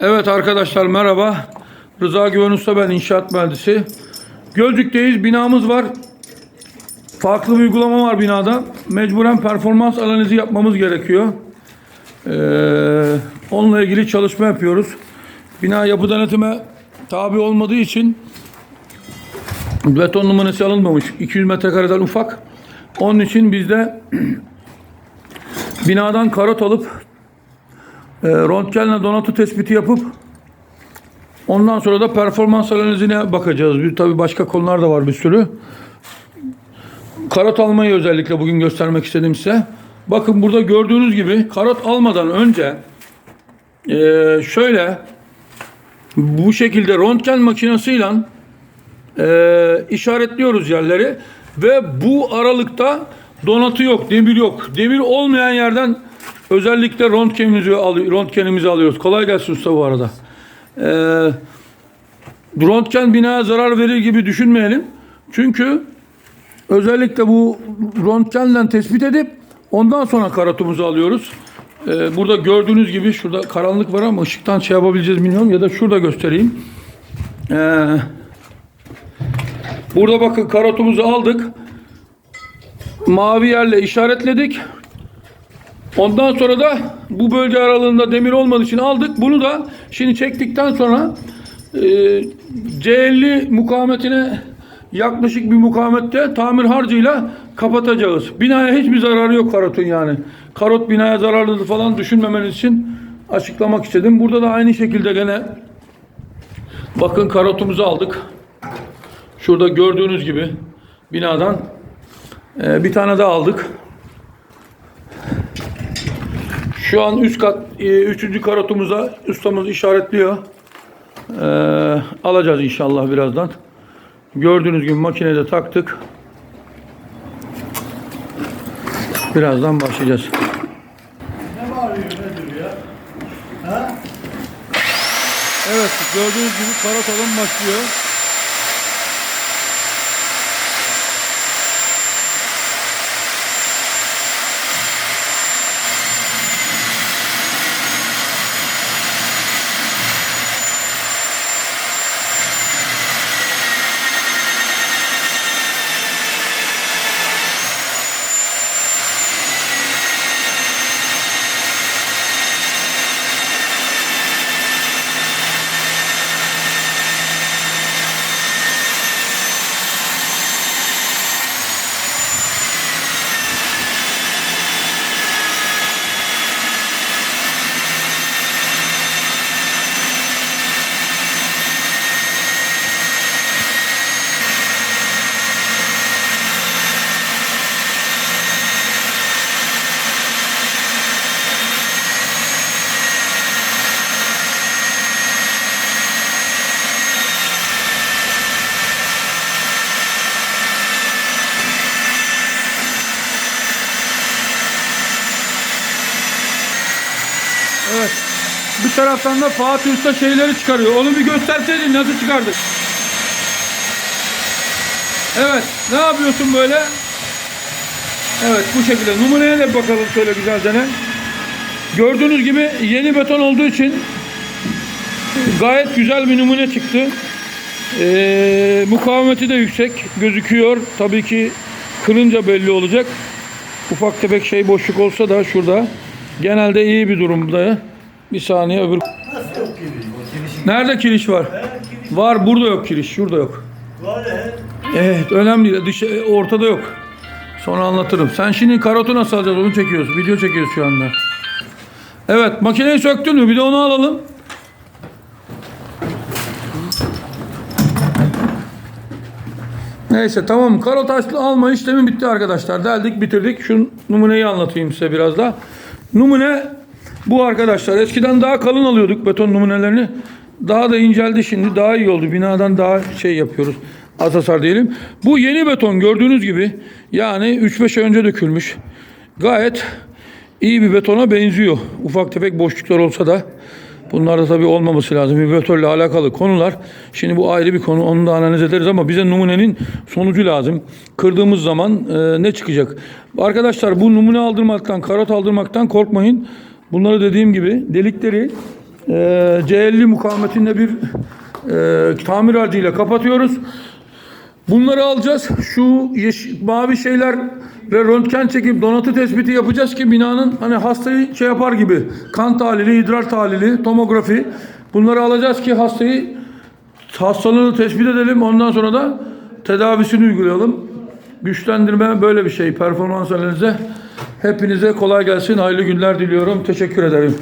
Evet arkadaşlar merhaba. Rıza Güven Usta ben inşaat mühendisi. Gölcük'teyiz. Binamız var. Farklı bir uygulama var binada. Mecburen performans analizi yapmamız gerekiyor. Ee, onunla ilgili çalışma yapıyoruz. Bina yapı denetime tabi olmadığı için beton numarası alınmamış. 200 metrekareden ufak. Onun için biz de binadan karot alıp e, röntgenle donatı tespiti yapıp ondan sonra da performans analizine bakacağız. Bir, tabii başka konular da var bir sürü. Karot almayı özellikle bugün göstermek istedim size. Bakın burada gördüğünüz gibi karot almadan önce e, şöyle bu şekilde röntgen makinesiyle e, işaretliyoruz yerleri ve bu aralıkta donatı yok, demir yok. Demir olmayan yerden özellikle röntgenimizi, alıyor, röntgenimizi alıyoruz. Kolay gelsin usta bu arada. E, röntgen binaya zarar verir gibi düşünmeyelim. Çünkü özellikle bu röntgenle tespit edip ondan sonra karotumuzu alıyoruz. Ee, burada gördüğünüz gibi şurada karanlık var ama ışıktan şey yapabileceğiz bilmiyorum ya da şurada göstereyim. Ee, burada bakın karotumuzu aldık. Mavi yerle işaretledik. Ondan sonra da bu bölge aralığında demir olmadığı için aldık. Bunu da şimdi çektikten sonra e, C50 mukavemetine yaklaşık bir mukavemette tamir harcıyla kapatacağız. Binaya hiçbir zararı yok karotun yani. Karot binaya zararlıdır falan düşünmemeniz için açıklamak istedim. Burada da aynı şekilde gene bakın karotumuzu aldık. Şurada gördüğünüz gibi binadan e, bir tane daha aldık. Şu an üst kat e, üçüncü karotumuza ustamız işaretliyor. Ee, alacağız inşallah birazdan. Gördüğünüz gibi makinede taktık. Birazdan başlayacağız. Ne bağırıyor ne diyor ya? Ha? Evet gördüğünüz gibi karot alım başlıyor. Evet. Bir taraftan da Fatih Usta şeyleri çıkarıyor. Onu bir gösterseydin nasıl çıkardık? Evet. Ne yapıyorsun böyle? Evet bu şekilde. Numuneye de bakalım şöyle güzelce? Gördüğünüz gibi yeni beton olduğu için gayet güzel bir numune çıktı. Ee, mukavemeti de yüksek gözüküyor. Tabii ki kırınca belli olacak. Ufak tefek şey boşluk olsa da şurada. Genelde iyi bir durumda. Bir saniye öbür... Nasıl yok kiriş? Nerede kiriş var? Var burada yok kiriş. Şurada yok. Var. Evet önemli değil. Dışı, ortada yok. Sonra anlatırım. Sen şimdi karotu nasıl alacağız onu çekiyoruz. Video çekiyoruz şu anda. Evet makineyi söktün mü? Bir de onu alalım. Neyse tamam karot alma işlemi bitti arkadaşlar. Deldik bitirdik. Şu numuneyi anlatayım size biraz da. Numune bu arkadaşlar. Eskiden daha kalın alıyorduk beton numunelerini. Daha da inceldi şimdi. Daha iyi oldu. Binadan daha şey yapıyoruz. Az hasar diyelim. Bu yeni beton gördüğünüz gibi. Yani 3-5 ay önce dökülmüş. Gayet iyi bir betona benziyor. Ufak tefek boşluklar olsa da. Bunlar da tabii olmaması lazım. Vibratörle alakalı konular. Şimdi bu ayrı bir konu. Onu da analiz ederiz ama bize numunenin sonucu lazım. Kırdığımız zaman e, ne çıkacak? Arkadaşlar bu numune aldırmaktan, karot aldırmaktan korkmayın. Bunları dediğim gibi delikleri e, C50 mukavemetinde bir e, tamir aracıyla kapatıyoruz. Bunları alacağız. Şu yeş- mavi şeyler ve röntgen çekip donatı tespiti yapacağız ki binanın hani hastayı şey yapar gibi kan tahlili, idrar tahlili, tomografi bunları alacağız ki hastayı hastalığını tespit edelim. Ondan sonra da tedavisini uygulayalım. Güçlendirme böyle bir şey. Performans analize. Hepinize kolay gelsin. Hayırlı günler diliyorum. Teşekkür ederim.